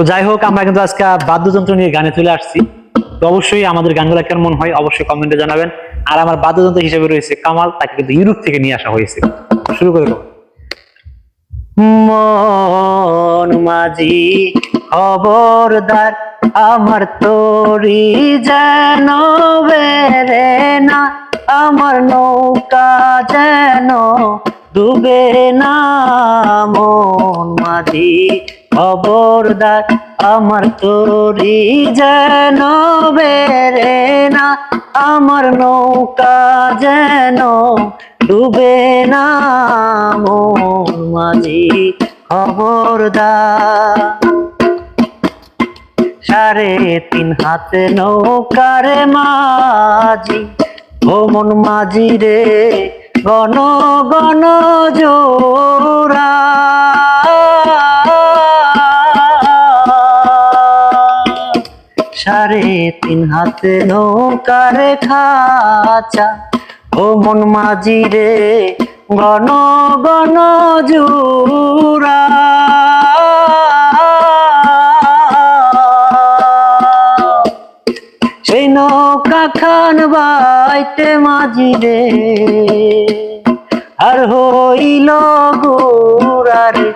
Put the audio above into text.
তো যাই হোক, আমরা কিন্তু আজকে বাদ্যযন্ত্র নিয়ে গানে চলে আসছি। তো অবশ্যই আমাদের গানগুলো কেমন হয় অবশ্যই কমেন্টে জানাবেন। আর আমার বাদ্যযন্ত্র হিসেবে রয়েছে কামাল, তাকে কিন্তু ইউরোপ থেকে নিয়ে আসা হয়েছে। শুরু করে মন মাঝি, খবরদার, আমার তোরি যেন বেরে না, আমার নৌকা যেন ডুবে না। মন মাঝি খবরদার, আমার তোরি যেন বেরে না, আমার নৌকা যেন ডুবে না মাঝি খবরদার। সাড়ে তিন হাতে নৌকারে মাঝি, ও মন মাঝি রে, গণ গণ জোড়া সাড়ে তিন হাতে নৌকারে খাচা ও মন মাঝি রে, গণ গণ জুরা। সেই নৌকা খান বাইতে মাঝি রে, আর হইল গোরারে